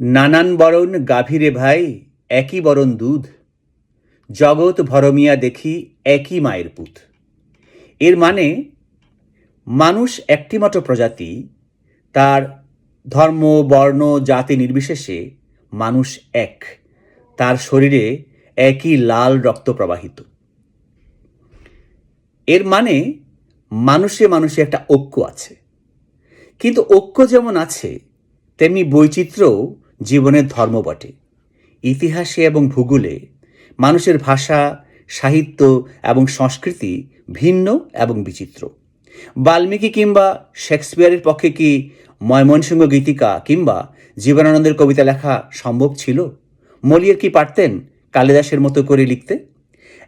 নানান বরণ গাভীরে ভাই, একই বরণ দুধ। জগৎ ভরমিয়া দেখি একই মায়ের পুত। এর মানে মানুষ একটিমাত্র প্রজাতি, তার ধর্ম, বর্ণ, জাতি নির্বিশেষে মানুষ এক। তার শরীরে একই লাল রক্ত প্রবাহিত। এর মানে মানুষে মানুষে একটা ঐক্য আছে। কিন্তু ঐক্য যেমন আছে, তেমনি বৈচিত্র্যও জীবনের ধর্ম বটে। ইতিহাসে এবং ভূগোলে মানুষের ভাষা, সাহিত্য এবং সংস্কৃতি ভিন্ন এবং বিচিত্র। বাল্মীকি কিংবা শেক্সপিয়ারের পক্ষে কি ময়মনসিংহ গীতিকা কিংবা জীবনানন্দের কবিতা লেখা সম্ভব ছিল? মলিয়ার কি পারতেন কালিদাসের মতো করে লিখতে?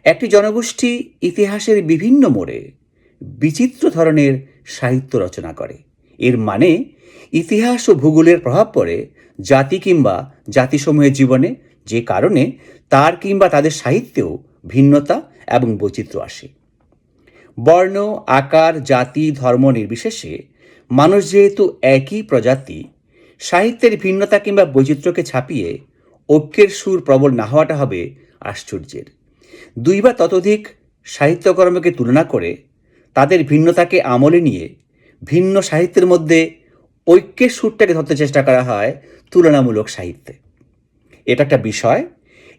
একটি জনগোষ্ঠী ইতিহাসের বিভিন্ন মোড়ে বিচিত্র ধরনের সাহিত্য রচনা করে। এর মানে ইতিহাস ও ভূগোলের প্রভাব পড়ে জাতি কিংবা জাতিসমূহের জীবনে যে কারণে তার কিংবা তাদের সাহিত্যেও ভিন্নতা এবং বৈচিত্র্য আসে। বর্ণ, আকার, জাতি, ধর্ম নির্বিশেষে মানুষ যেহেতু একই প্রজাতি, সাহিত্যের ভিন্নতা কিংবা বৈচিত্র্যকে ছাপিয়ে ঐক্যের সুর প্রবল না হওয়াটা হবে আশ্চর্যের। দুই বা ততোধিক সাহিত্যকর্মকে তুলনা করে তাদের ভিন্নতাকে আমলে নিয়ে ভিন্ন সাহিত্যের মধ্যে ঐক্যের সুরটাকে ধরতে চেষ্টা করা হয় তুলনামূলক সাহিত্যে। এটা একটা বিষয়।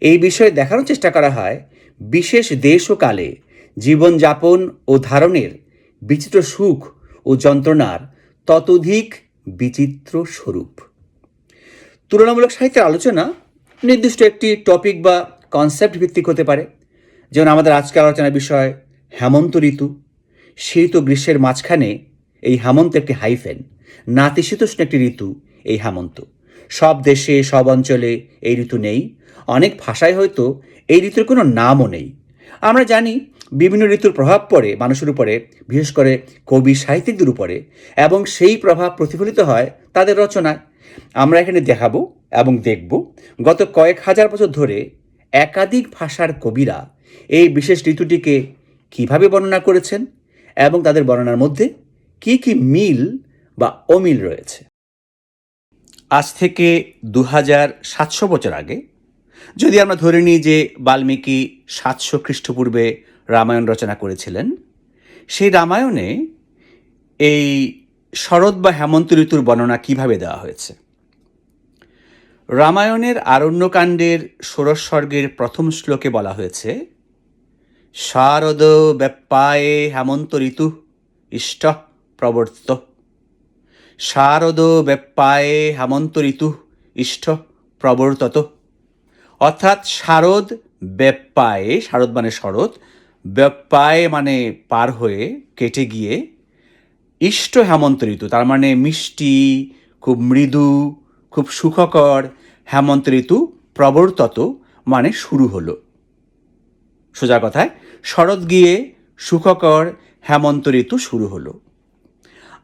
এই বিষয়ে দেখানোর চেষ্টা করা হয় বিশেষ দেশ ও কালে জীবনযাপন ও ধারণের বিচিত্র সুখ ও যন্ত্রণার ততোধিক বিচিত্র স্বরূপ। তুলনামূলক সাহিত্যের আলোচনা নির্দিষ্ট একটি টপিক বা কনসেপ্ট ভিত্তিক হতে পারে। যেমন আমাদের আজকের আলোচনার বিষয় হেমন্ত ঋতু। শীত ও গ্রীষ্মের মাঝখানে এই হেমন্ত একটি হাইফেন নাতিশীতোষ্ণ একটি ঋতু এই হেমন্ত। সব দেশে, সব অঞ্চলে এই ঋতু নেই। অনেক ভাষায় হয়তো এই ঋতুর কোনো নামও নেই। আমরা জানি বিভিন্ন ঋতুর প্রভাব পড়ে মানুষের উপরে, বিশেষ করে কবি সাহিত্যিকদের উপরে, এবং সেই প্রভাব প্রতিফলিত হয় তাদের রচনায়। আমরা এখানে দেখাবো এবং দেখব গত কয়েক হাজার বছর ধরে একাধিক ভাষার কবিরা এই বিশেষ ঋতুটিকে কীভাবে বর্ণনা করেছেন এবং তাদের বর্ণনার মধ্যে কি কি মিল বা অমিল রয়েছে। আজ থেকে দু হাজার সাতশো বছর আগে, যদি আমরা ধরে নিই যে বাল্মীকি সাতশো খ্রিস্টপূর্বে রামায়ণ রচনা করেছিলেন, সেই রামায়ণে এই শরৎ বা হেমন্ত ঋতুর বর্ণনা কীভাবে দেওয়া হয়েছে? রামায়ণের আরণ্যকাণ্ডের ষোড়শ স্বর্গের প্রথম শ্লোকে বলা হয়েছে, শারদ ব্যাপায়ে হেমন্ত ঋতু ইষ্ট প্রবর্ত শারদ ব্যাপায়ে হেমন্ত ঋতু ইষ্ট প্রবর্তত। অর্থাৎ শারদ ব্যাপায়ে শারদ মানে শরৎ ব্যাপায়ে মানে পার হয়ে কেটে গিয়ে ইষ্ট হেমন্ত ঋতু, তার মানে মিষ্টি, খুব মৃদু, খুব সুখকর হেমন্ত ঋতু প্রবর্তত মানে শুরু হলো। সোজা কথায়, শরৎ গিয়ে সুখকর হেমন্ত ঋতু শুরু হলো।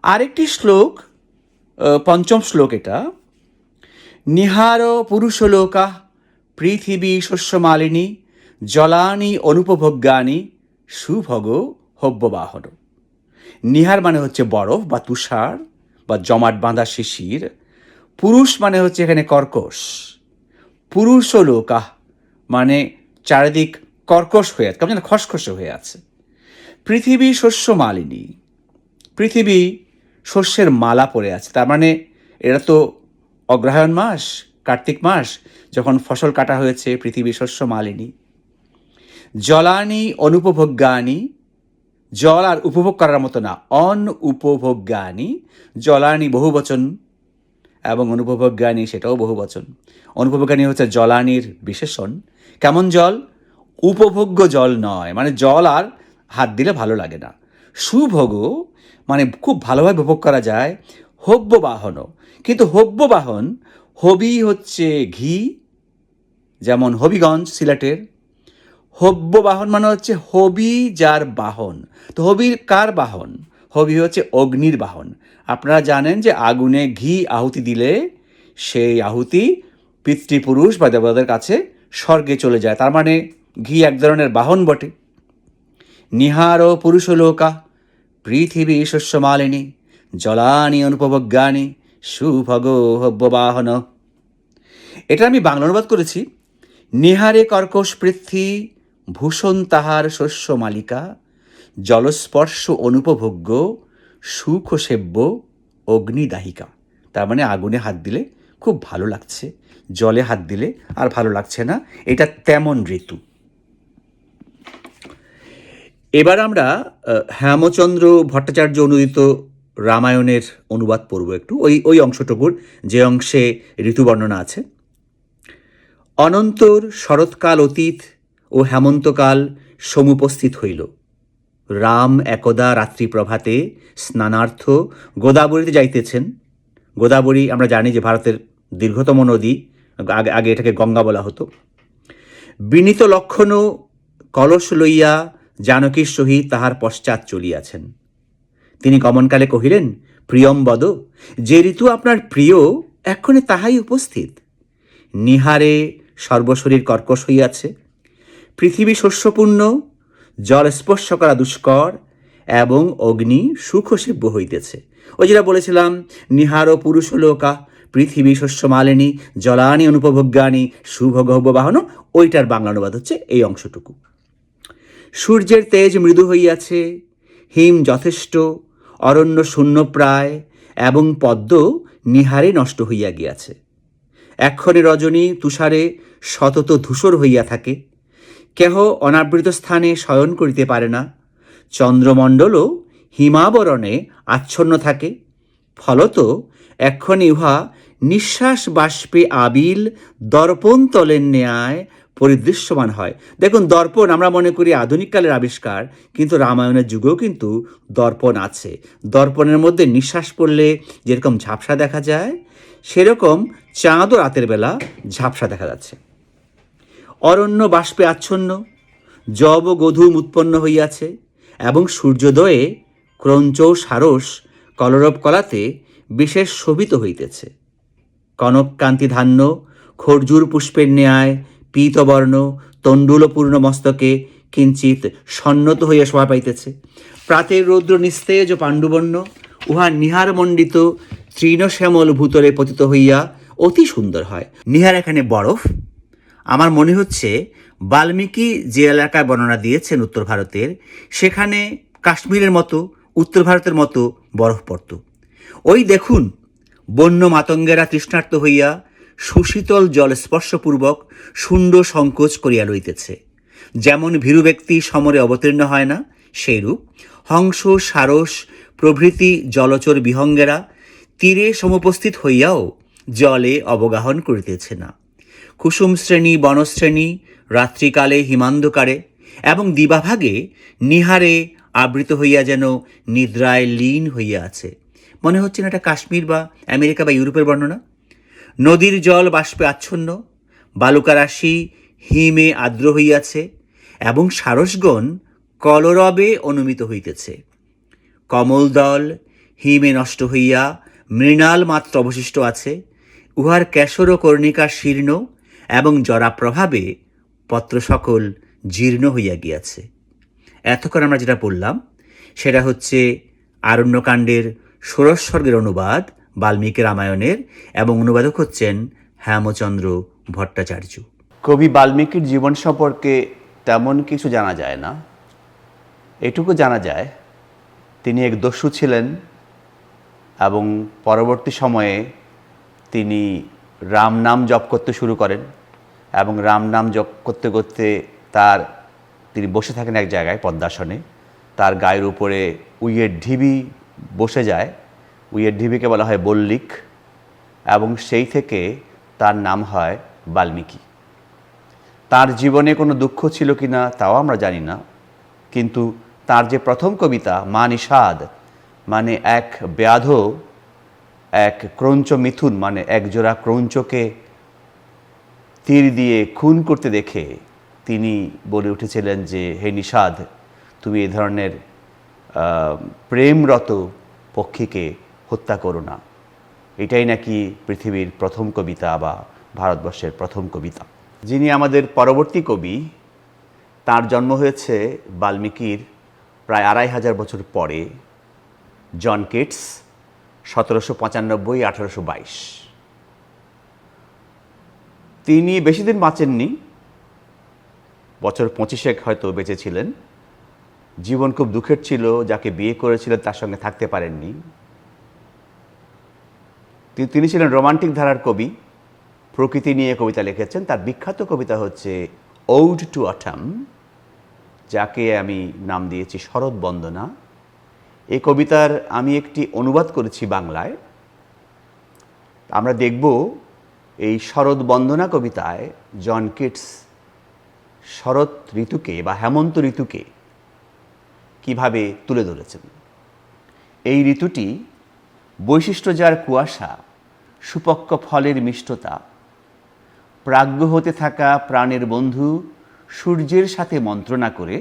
আরেকটি শ্লোক পঞ্চম শ্লোক এটা। নিহার পুরুষলোকা, পৃথিবী শস্যমালিনী, জলানি অনুপভোগ্যানি, সুভগ হব্যবাহন। নিহার মানে হচ্ছে বরফ বা তুষার বা জমাট বাঁধা শিশির। পুরুষ মানে হচ্ছে এখানে কর্কশ। পুরুষ লোকা মানে চারিদিক কর্কশ হয়ে আছে, কেমন যেন খসখসে হয়ে আছে। পৃথিবী শস্য মালিনী পৃথিবী শস্যের মালা পড়ে আছে। তার মানে এরা তো অগ্রহায়ণ মাস, কার্তিক মাস, যখন ফসল কাটা হয়েছে পৃথিবী শস্য মালিনী। জলানি অনুপভোগ্যানি জল আর উপভোগ করার মতো না অন উপভোগ্যানি জলানি বহু বচন এবং অনুপভোগ্যানি সেটাও বহু বচন অনুপভোগ্যানি হচ্ছে জলানির বিশেষণ। কেমন জল? উপভোগ্য জল নয় মানে জল আর হাত দিলে ভালো লাগে না। সুভোগ মানে খুব ভালোভাবে উপভোগ করা যায় হব্য বাহন কিন্তু হব্য বাহন হবি হচ্ছে ঘি, যেমন হবিগঞ্জ, সিলেটের। হব্য বাহন মানে হচ্ছে হবি যার বাহন। তো হবির কার বাহন? হবি হচ্ছে অগ্নির বাহন। আপনারা জানেন যে আগুনে ঘি আহুতি দিলে সেই আহুতি পিতৃপুরুষ বা দেবতাদের কাছে স্বর্গে চলে যায়। তার মানে ঘি এক ধরনের বাহন বটে। নিহার ও পুরুষলোকা পৃথিবী শস্যমালিনী জলানি অনুপভোগ্যানি সুভগ হব্যবাহন এটা আমি বাংলা অনুবাদ করেছি। নিহারে কর্কশ পৃথ্বী, ভূষণ তাহার শস্য মালিকা, জলস্পর্শ অনুপভোগ্য সুখ সেব্য অগ্নিদাহিকা। তার মানে আগুনে হাত দিলে খুব ভালো লাগছে, জলে হাত দিলে আর ভালো লাগছে না। এটা তেমন ঋতু। এবার আমরা হেমচন্দ্র ভট্টাচার্য অনুদিত রামায়ণের অনুবাদ পড়ব একটু, ওই ওই অংশটুকুর, যে অংশে ঋতু বর্ণনা আছে। অনন্তর শরৎকাল অতীত ও হেমন্তকাল সমুপস্থিত হইল। রাম একদা রাত্রি প্রভাতে স্নানার্থ গোদাবরীতে যাইতেছেন। গোদাবরী, আমরা জানি যে ভারতের দীর্ঘতম নদী, আগে আগে এটাকে গঙ্গা বলা হতো। বিনীত লক্ষণও কলস লইয়া জানকীর সহিত তাহার পশ্চাৎ চলিয়াছেন। তিনি গমনকালে কহিলেন প্রিয়ম্বদ যে ঋতু আপনার প্রিয়, এক্ষণে তাহাই উপস্থিত। নিহারে সর্বশরীর কর্কশ হইয়াছে। পৃথিবী শস্যপূর্ণ, জল স্পর্শ করা দুষ্কর, এবং অগ্নি সুখসেব্য হইতেছে। ওই যেটা বলেছিলাম, নিহার ও পুরুষ লোকা, পৃথিবী শস্য মালিনী জলানি অনুপভোগ্যানি শুভগহ্ব বাহন, ওইটার বাংলা অনুবাদ হচ্ছে এই অংশটুকু। সূর্যের তেজ মৃদু হইয়াছে, হিম যথেষ্ট, অরণ্য শূন্য প্রায়, এবং পদ্ম নিহারে নষ্ট হইয়া গিয়াছে। এক্ষণে রজনী তুষারে শতত ধূসর হইয়া থাকে। কেহ অনাবৃত স্থানে শয়ন করিতে পারে না। চন্দ্রমণ্ডলও হিমাবরণে আচ্ছন্ন থাকে। ফলত এক্ষণে উহা নিঃশ্বাস বাষ্পে আবিল দর্পণ তলের ন্যায় পরিদৃশ্যমান হয়। দেখুন, দর্পণ আমরা মনে করি আধুনিককালের আবিষ্কার, কিন্তু রামায়ণের যুগেও কিন্তু দর্পণ আছে। দর্পণের মধ্যে নিঃশ্বাস পড়লে যেরকম ঝাপসা দেখা যায়, সেরকম চাঁদও রাতের বেলা ঝাপসা দেখা যাচ্ছে। অরণ্য বাষ্পে আচ্ছন্ন, জব গধূম উৎপন্ন হইয়াছে এবং সূর্যোদয়ে ক্রঞ্চ সারস কলরব কলাতে বিশেষ শোভিত হইতেছে। কনককান্তি ধান্য খর্জুর পুষ্পের ন্যায় পীতবর্ণ, তণ্ডুলপূর্ণ মস্তকে কিঞ্চিত সন্নত হইয়া শোভা পাইতেছে। প্রাতের রৌদ্র নিস্তেজ ও পাণ্ডুবর্ণ, উহা নিহারমণ্ডিত তৃণশ্যামল ভূতলে পতিত হইয়া অতি সুন্দর হয়। নিহার এখানে বরফ। আমার মনে হচ্ছে বাল্মীকি যে এলাকায় বর্ণনা দিয়েছেন উত্তর ভারতের, সেখানে কাশ্মীরের মতো, উত্তর ভারতের মতো বরফ পড়ত। ওই দেখুন, বন্য মাতঙ্গেরা তৃষ্ণার্ত হইয়া সুশীতল জল স্পর্শপূর্বক শুণ্ড সংকোচ করিয়া লইতেছে। যেমন ভীরু ব্যক্তি সমরে অবতীর্ণ হয় না, সেইরূপ হংস, সারস, প্রভৃতি জলচর বিহঙ্গেরা তীরে সমুপস্থিত হইয়াও জলে অবগাহন করিতেছে না। কুসুম শ্রেণি বনশ্রেণী রাত্রিকালে হিমান্ধকারে এবং দিবাভাগে নিহারে আবৃত হইয়া যেন নিদ্রায় লীন হইয়া আছে। মনে হচ্ছে না এটা কাশ্মীর বা আমেরিকা বা ইউরোপের বর্ণনা? নদীর জল বাষ্পে আচ্ছন্ন বালুকারাশি হিমে আর্দ্র হইয়াছে এবং সারসগণ কলরবে অনুমিত হইতেছে। কমল দল হিমে নষ্ট হইয়া মৃণাল মাত্র অবশিষ্ট আছে, উহার কেশর কর্ণিকা শীর্ণ এবং জরা প্রভাবে পত্র সকল জীর্ণ হইয়া গিয়াছে। এতক্ষণ আমরা যেটা পড়লাম, সেটা হচ্ছে আরণ্যকাণ্ডের ষোড়স্বর্গের অনুবাদ বাল্মীকি রামায়ণের এবং অনুবাদক হচ্ছেন হেমচন্দ্র ভট্টাচার্য। কবি বাল্মীকির জীবন সম্পর্কে তেমন কিছু জানা যায় না। এটুকু জানা যায়, তিনি এক দস্যু ছিলেন এবং পরবর্তী সময়ে তিনি রাম নাম জপ করতে শুরু করেন এবং রাম নাম জপ করতে করতে তার, তিনি বসে থাকেন এক জায়গায় পদ্মাসনে, তার গায়ের উপরে উইয়ের ঢিবি বসে যায়। উইয়ের ঢিবিকে বলা হয় বল্লিক, এবং সেই থেকে তার নাম হয় বাল্মীকি। তার জীবনে কোনো দুঃখ ছিল কি না, তাও আমরা জানি না। কিন্তু তার যে প্রথম কবিতা, মা নিষাদ মানে এক ব্যাধ, এক ক্রৌঞ্চ মিথুন মানে এক জোড়া ক্রৌঞ্চকে তীর দিয়ে খুন করতে দেখে তিনি বলে উঠেছিলেন যে, হে নিষাদ, তুমি এ ধরনের প্রেমরত পক্ষীকে হত্যা করো না। এটাই নাকি পৃথিবীর প্রথম কবিতা বা ভারতবর্ষের প্রথম কবিতা। যিনি আমাদের পরবর্তী কবি, তার জন্ম হয়েছে বাল্মীকির প্রায় আড়াই হাজার বছর পরে, জন কিটস, সতেরোশো পঁচানব্বই, আঠারোশো বাইশ। তিনি বেশি দিন বাঁচেননি। বছর পঁচিশেক হয়তো বেঁচেছিলেন। জীবন খুব দুঃখের ছিল, যাকে বিয়ে করেছিলেন তার সঙ্গে থাকতে পারেননি। তিনি ছিলেন রোমান্টিক ধারার কবি। প্রকৃতি নিয়ে কবিতা লিখেছেন। তার বিখ্যাত কবিতা হচ্ছে ঔড টু অটাম যাকে আমি নাম দিয়েছি শরৎ বন্দনা। এই কবিতার আমি একটি অনুবাদ করেছি বাংলায়। আমরা দেখব এই শরৎ বন্দনা কবিতায় জন কিটস শরৎ ঋতুকে বা হেমন্ত ঋতুকে কীভাবে তুলে ধরেছেন। এই ঋতুটি বৈশিষ্ট্য যার কুয়াশা, সুপক্ক ফলের মিষ্টতা। প্রাজ্ঞ হতে থাকা প্রাণের বন্ধু সূর্যের সাথে মন্ত্রণা করে,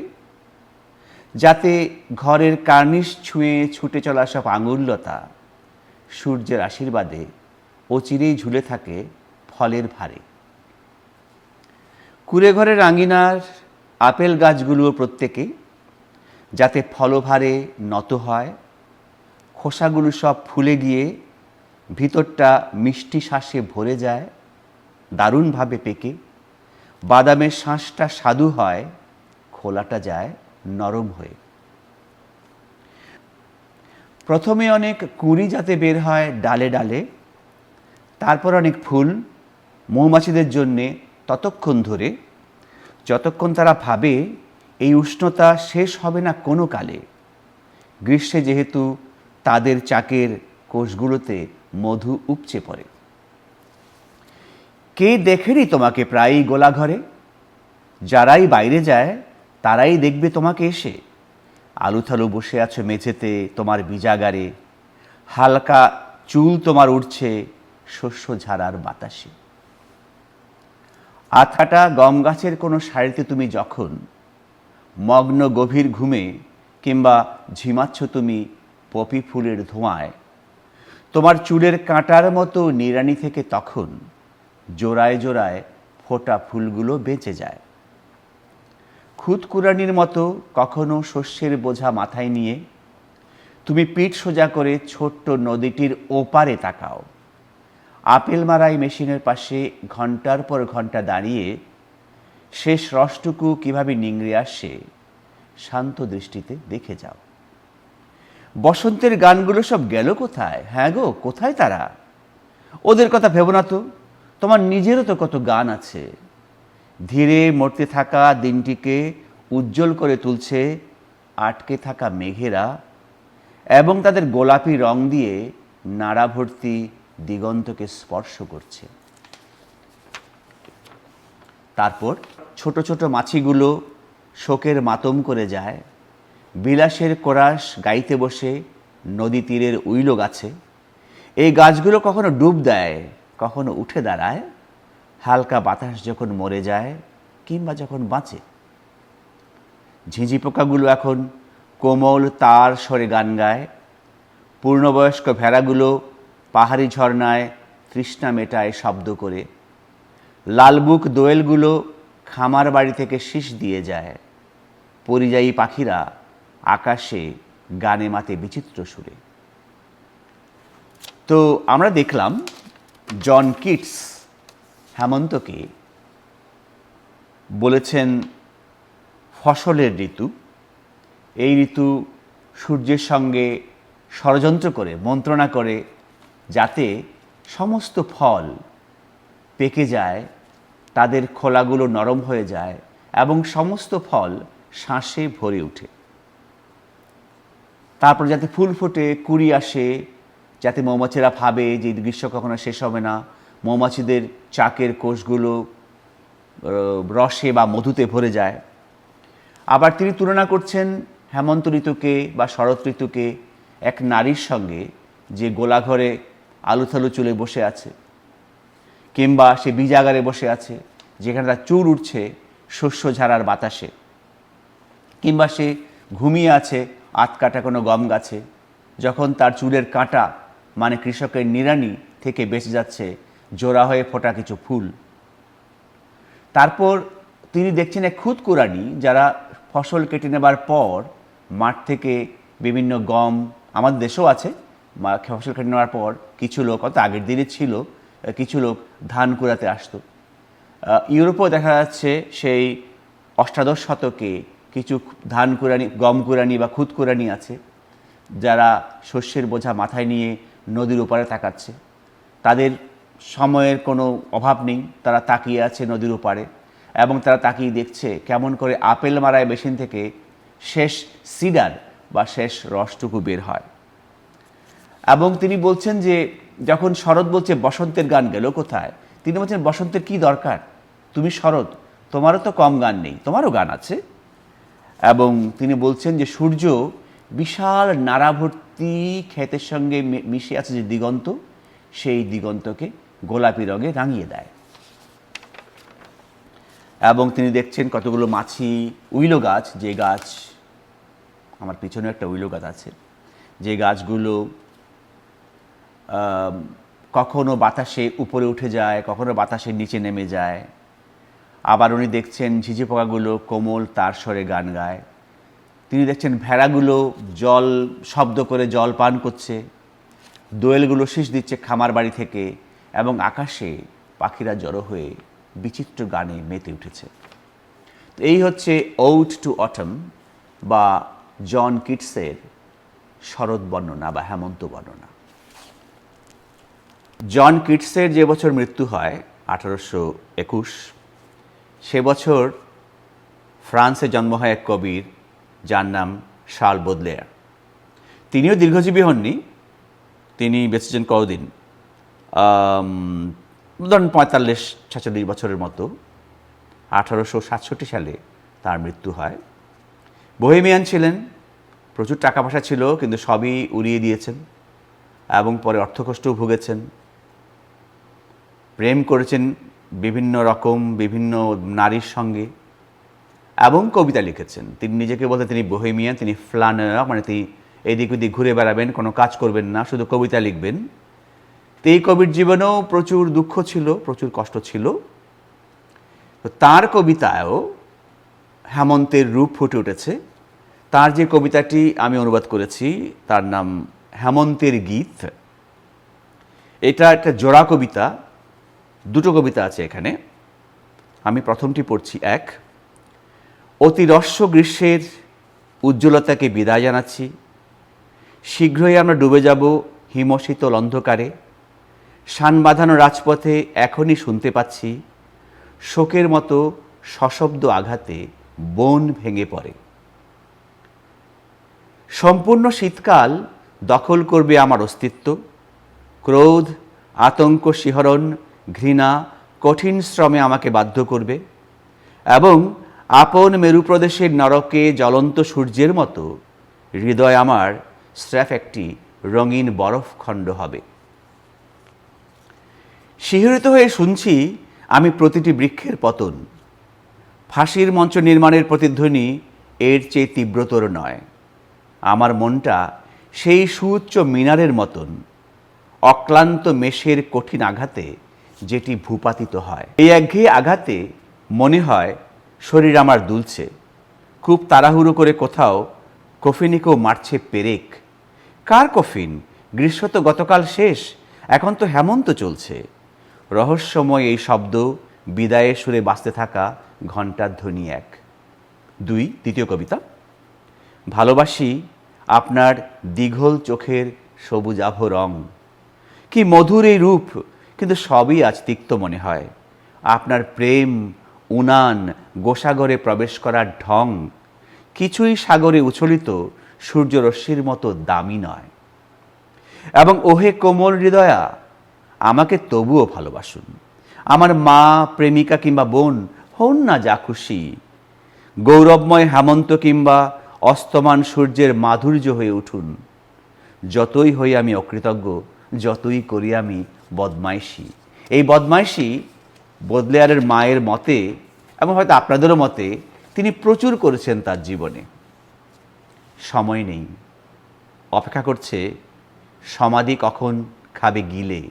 যাতে ঘরের কার্নিশ ছুঁয়ে ছুটে চলা সব আঙুল্যতা সূর্যের আশীর্বাদে অচিরেই ঝুলে থাকে ফলের ভারে। কুড়ে ঘরের আঙিনার আপেল গাছগুলো প্রত্যেকে, যাতে ফলভারে নত হয় খোসাগুলো সব ফুলে গিয়ে ভিতরটা মিষ্টি শ্বাসে ভরে যায়, দারুণভাবে পেকে। বাদামের শাঁসটা স্বাদু হয়, খোলাটা যায় নরম হয়ে। প্রথমে অনেক কুঁড়ি যাতে বের হয় ডালে ডালে, তারপর অনেক ফুল মৌমাছিদের জন্যে ততক্ষণ ধরে, যতক্ষণ তারা ভাবে এই উষ্ণতা শেষ হবে না কোনো কালে। গ্রীষ্মে যেহেতু তাদের চাকের কোষগুলোতে মধু উপচে পড়ে। কে দেখেনি তোমাকে প্রায়ই গোলাঘরে? যারাই বাইরে যায়, তারাই দেখবে তোমাকে এসে। আলুথালু বসে আছো মেঝেতে তোমার বিজাগারে। হালকা চুল তোমার উঠছে শস্য ঝাড়ার বাতাসে। আথাটা গম গাছের কোনো শাড়িতে তুমি যখন, মগ্ন গভীর ঘুমে কিংবা ঝিমাচ্ছ তুমি পপি ফুলের ধোঁয়ায়। তোমার চুলের কাঁটার মতো নিরানি থেকে তখন জোড়ায় জোড়ায় ফোটা ফুলগুলো বেঁচে যায়। খুদকুরানির মতো কখনো শস্যের বোঝা মাথায় নিয়ে তুমি পিঠ সোজা করে ছোট্ট নদীটির ওপারে তাকাও। আপেল মারাই মেশিনের পাশে ঘণ্টার পর ঘণ্টা দাঁড়িয়ে শেষ রসটুকু কীভাবে নিংড়ে আসে শান্ত দৃষ্টিতে দেখে যাও। বসন্তের গানগুলো সব গেল কোথায়? হ্যাঁ গো, কোথায় তারা? ওদের কথা ভেবো না তো। তোমার নিজেরও তো কত গান আছে। ধীরে মরতে থাকা দিনটিকে উজ্জ্বল করে তুলছে আটকে থাকা মেঘেরা এবং তাদের গোলাপি রং দিয়ে নাড়া ভর্তি দিগন্তকে স্পর্শ করছে। তারপর ছোট ছোট মাছিগুলো শোকের মাতম করে যায়। বিলাসের কোরাস গাইতে বসে নদী তীরের উইল গাছে। এই গাছগুলো কখনো ডুব দেয়, কখনো উঠে দাঁড়ায়। হালকা বাতাস যখন মরে যায়, কিংবা যখন বাঁচে। ঝিঁঝি পোকাগুলো এখন কোমল তার স্বরে গান গায়। পূর্ণবয়স্ক ভেড়াগুলো পাহাড়ি ঝর্ণায় তৃষ্ণা মেটায় শব্দ করে। লালবুক দোয়েলগুলো খামার বাড়ি থেকে শীষ দিয়ে যায়। পরিযায়ী পাখিরা আকাশে, গানে মাতে বিচিত্র সুরে। তো আমরা দেখলাম জন কিটস হেমন্তকে বলেছেন, ফসলের ঋতু। এই ঋতু সূর্যের সঙ্গে ষড়যন্ত্র করে, মন্ত্রণা করে, যাতে সমস্ত ফল পেকে যায়, তাদের খোলাগুলো নরম হয়ে যায়, এবং সমস্ত ফল শ্বাসে ভরে ওঠে। তারপর যাতে ফুল ফোটে, কুড়ি আসে, যাতে মৌমাছিরা ভাবে যে গ্রীষ্ম কখনো শেষ হবে না। মৌমাছিদের চাকের কোষগুলো রসে বা মধুতে ভরে যায়। আবার তিনি তুলনা করছেন হেমন্ত ঋতুকে বা শরৎ ঋতুকে এক নারীর সঙ্গে যে গোলাঘরে আলুথালু চুলে বসে আছে, কিংবা সে বীজাগারে বসে আছে, যেখানে তার চুল উঠছে শস্য ঝাড়ার বাতাসে, কিংবা সে ঘুমিয়ে আছে আতকাটা কোনো গম গাছে, যখন তার চুলের কাঁটা মানে কৃষকের নিড়ানি থেকে বেঁচে যাচ্ছে, জোড়া হয়ে ফোটা কিছু ফুল। তারপর তিনি দেখছেন এক খুদকুরানি যারা ফসল কেটে নেবার পর মাঠ থেকে বিভিন্ন গম, আমাদের দেশেও আছে ফসল কেটে নেওয়ার পর কিছু লোক অত আগের দিনে ছিল, কিছু লোক ধান কুড়াতে আসতো। ইউরোপেও দেখা যাচ্ছে সেই অষ্টাদশ শতকে কিছু ধান কুরানি গম কুরানি বা খুদ কুরানি আছে, যারা শস্যের বোঝা মাথায় নিয়ে নদীর ওপারে তাকাচ্ছে। তাদের সময়ের কোনো অভাব নেই, তারা তাকিয়ে আছে নদীর ওপারে, এবং তারা তাকিয়ে দেখছে কেমন করে আপেল মারায় মেশিন থেকে শেষ সিডার বা শেষ রসটুকু বের হয়। এবং তিনি বলছেন যে, যখন শরৎ বলছে, বসন্তের গান গেল কোথায়? তিনি বলছেন, বসন্তের কি দরকার? তুমি শরৎ, তোমারও তো কম গান নেই, তোমারও গান আছে? এবং তিনি বলছেন যে সূর্য বিশাল নাড়াভর্তি ক্ষেতের সঙ্গে মিশে আছে যে দিগন্ত, সেই দিগন্তকে গোলাপি রঙে রাঙিয়ে দেয়। এবং তিনি দেখছেন কতগুলো মাছি, উইলো গাছ, যে গাছ, আমার পিছনে একটা উইলো গাছ আছে, যে গাছগুলো কখনো বাতাসে উপরে উঠে যায়, কখনো বাতাসের নিচে নেমে যায় আবার উনি দেখছেন ঝিঝি পোকাগুলো কোমল, তার স্বরে গান গায়। তিনি দেখছেন ভেড়াগুলো জল, শব্দ করে জল পান করছে। দোয়েলগুলো শীষ দিচ্ছে খামার বাড়ি থেকে এবং আকাশে পাখিরা জড়ো হয়ে বিচিত্র গানে মেতে উঠেছে। তো এই হচ্ছে ওট টু অটম বা জন কিটসের শরৎ বর্ণনা বা হেমন্ত বর্ণনা। জন কিটসের যে বছর মৃত্যু হয় আঠারোশো একুশ সে বছর ফ্রান্সে জন্ম হয় এক কবির যার নাম শাল বোদলেয়ার। তিনিও দীর্ঘজীবী হননি তিনি বেঁচেছেন কতদিন আম, ধরুন পঁয়তাল্লিশ ছেচল্লিশ বছরের মতো। আঠারোশো সাতষট্টি সালে তার মৃত্যু হয়। বহেমিয়ান ছিলেন প্রচুর টাকা পয়সা ছিল কিন্তু সবই উড়িয়ে দিয়েছেন এবং পরে অর্থকষ্টও ভুগেছেন। প্রেম করেছেন বিভিন্ন রকম, বিভিন্ন নারীর সঙ্গে এবং কবিতা লিখেছেন। তিনি নিজেকে বলতে তিনি বহেমিয়ান, তিনি ফ্লানার মানে তিনি এদিক ওদিক ঘুরে বেড়াবেন, কোনো কাজ করবেন না, শুধু কবিতা লিখবেন। তো এই কবির জীবনেও প্রচুর দুঃখ ছিল, প্রচুর কষ্ট ছিল। তো তার কবিতায়ও হেমন্তের রূপ ফুটে উঠেছে। তার যে কবিতাটি আমি অনুবাদ করেছি, তার নাম হেমন্তের গীত। এটা একটা জোড়া কবিতা দুটো কবিতা আছে এখানে। আমি প্রথমটি পড়ছি, এক অতি রস্য গ্রীষ্মের উজ্জ্বলতাকে বিদায় জানাচ্ছি। শীঘ্রই আমরা ডুবে যাব হিমশীতল অন্ধকারে। শান বাঁধানো রাজপথে এখনই শুনতে পাচ্ছি শোকের মতো সশব্দ আঘাতে বন ভেঙে পড়ে। সম্পূর্ণ শীতকাল দখল করবে আমার অস্তিত্ব। ক্রোধ, আতঙ্ক, শিহরণ ঘৃণা, কঠিন শ্রমে আমাকে বাধ্য করবে এবং আপন মেরুপ্রদেশের নরকে জ্বলন্ত সূর্যের মতো হৃদয় আমার স্রেফ একটি রঙিন বরফখণ্ড হবে। শিহরিত হয়ে শুনছি আমি প্রতিটি বৃক্ষের পতন। ফাঁসির মঞ্চ নির্মাণের প্রতিধ্বনি এর চেয়ে তীব্রতর নয়। আমার মনটা সেই সুউচ্চ মিনারের মতন, অক্লান্ত মেষের কঠিন আঘাতে যেটি ভূপাতিত হয়। এই একঘেয়ে আঘাতে মনে হয় শরীর আমার দুলছে। খুব তাড়াহুড়ো করে কোথাও কফিনিকেও মারছে পেরেক। কার কফিন? গ্রীষ্ম তো গতকাল শেষ, এখন তো হেমন্ত চলছে। রহস্যময় এই শব্দ বিদায়ের সুরে বাঁচতে থাকা ঘণ্টার ধ্বনি এক। দুই দ্বিতীয় কবিতা। ভালোবাসি আপনার দীঘল চোখের সবুজাভ রং কি মধুর এই রূপ কিন্তু সবই আজ তিক্ত মনে হয়। আপনার প্রেম, উনান, গোসাগরে প্রবেশ করার ঢং কিছুই সাগরে উছলিত সূর্যরশ্মির মতো দামি নয়। এবং ওহে কোমল হৃদয়া, আমাকে তবুও ভালোবাসুন। আমার মা, প্রেমিকা কিংবা বোন, হন না যা খুশি। গৌরবময় হেমন্ত কিংবা অস্তমান সূর্যের মাধুর্য হয়ে উঠুন। যতই হই আমি অকৃতজ্ঞ, যতই করি আমি বদমাইশি। এই বদমাইশি বদলেয়ারের মায়ের মতে এবং হয়তো আপনাদেরও মতে তিনি প্রচুর করেছেন তার জীবনে। সময় নেই। অপেক্ষা করছে, সমাধি কখন খাবে গিলে।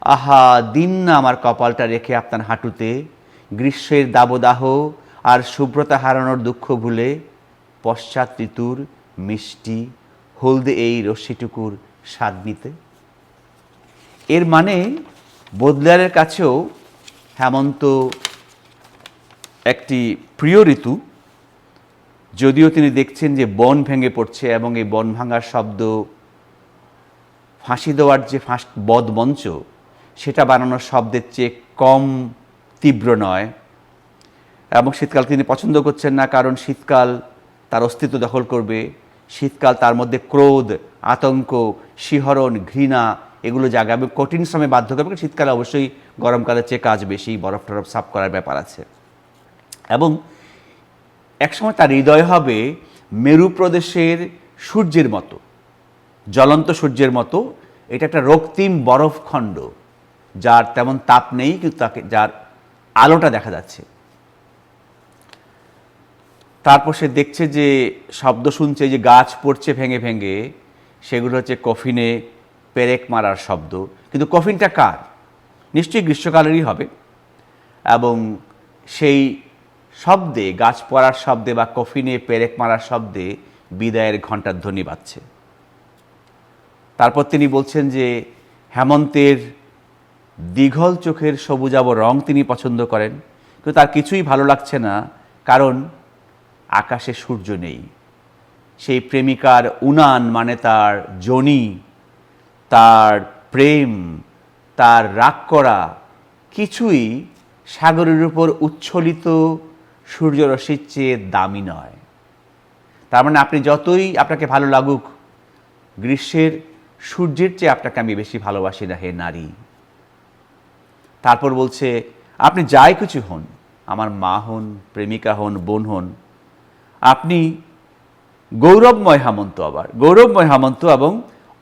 আহা, দিন না আমার কপালটা রেখে আপনার হাঁটুতে, গ্রীষ্মের দাবদাহ আর শুভ্রতা হারানোর দুঃখ ভুলে, পশ্চাৎ ঋতুর মিষ্টি, হলদে এই রশ্মিটুকুর স্বাদ নিতে। এর মানে বদলারের কাছেও হেমন্ত একটি প্রিয় ঋতু। যদিও তিনি দেখছেন যে বন ভেঙে পড়ছে এবং এই বন ভাঙার শব্দ, ফাঁসি দেওয়ার যে ফাঁস বদমঞ্চ, সেটা বানানোর শব্দের চেয়ে কম তীব্র নয়। এবং শীতকাল তিনি পছন্দ করছেন না, কারণ শীতকাল তার অস্তিত্ব দখল করবে। শীতকাল তার মধ্যে ক্রোধ, আতঙ্ক, শিহরণ, ঘৃণা এগুলো জাগাবে, কঠিন সময় বাধ্য করবে শীতকালে অবশ্যই গরমকালের চেয়ে কাজ বেশি, বরফ টরফ সাফ করার ব্যাপার আছে। এবং একসময় তার হৃদয় হবে মেরু প্রদেশের সূর্যের মতো, জ্বলন্ত সূর্যের মতো। এটা একটা রক্তিম বরফখণ্ড যার তেমন তাপ নেই, কিন্তু তাকে, যার আলোটা দেখা যাচ্ছে। তারপর সে দেখছে যে, শব্দ শুনছে যে গাছ পড়ছে ভেঙে ভেঙে, সেগুলো হচ্ছে কফিনে পেরেক মারার শব্দ। কিন্তু কফিনটা কার? নিশ্চয়ই গ্রীষ্মকালেরই হবে। এবং সেই শব্দে, গাছ পড়ার শব্দে বা কফিনে পেরেক মারার শব্দে বিদায়ের ঘণ্টার ধ্বনি বাজছে। তারপর তিনি বলছেন যে, হেমন্তের দীঘল চোখের সবুজাব রং তিনি পছন্দ করেন। কিন্তু তার কিছুই ভালো লাগছে না, কারণ আকাশে সূর্য নেই। সেই প্রেমিকার উনান মানে তার জনি। তার প্রেম, তার রাগ করা কিছুই সাগরের উপর উচ্ছলিত সূর্যরশ্মির চেয়ে দামি নয়। তার মানে আপনি যতই আপনাকে ভালো লাগুক, গ্রীষ্মের সূর্যের চেয়ে আপনাকে আমি বেশি ভালোবাসি না, হে নারী। তারপর বলছে, আপনি যাই কিছু হন, আমার মা হন, প্রেমিকা হন, বোন হন, আপনি গৌরবময় হামন্ত আবার, গৌরবময় হামন্ত এবং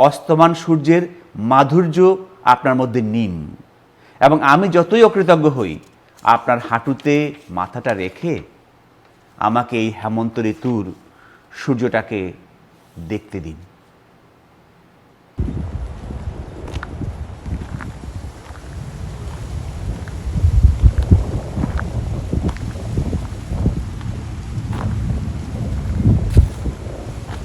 অস্তমান সূর্যের মাধুর্য আপনার মধ্যে নিন। এবং আমি যতই অকৃতজ্ঞ হই, আপনার হাঁটুতে মাথাটা রেখে আমাকে এই হেমন্ত ঋতুর সূর্যটাকে দেখতে দিন।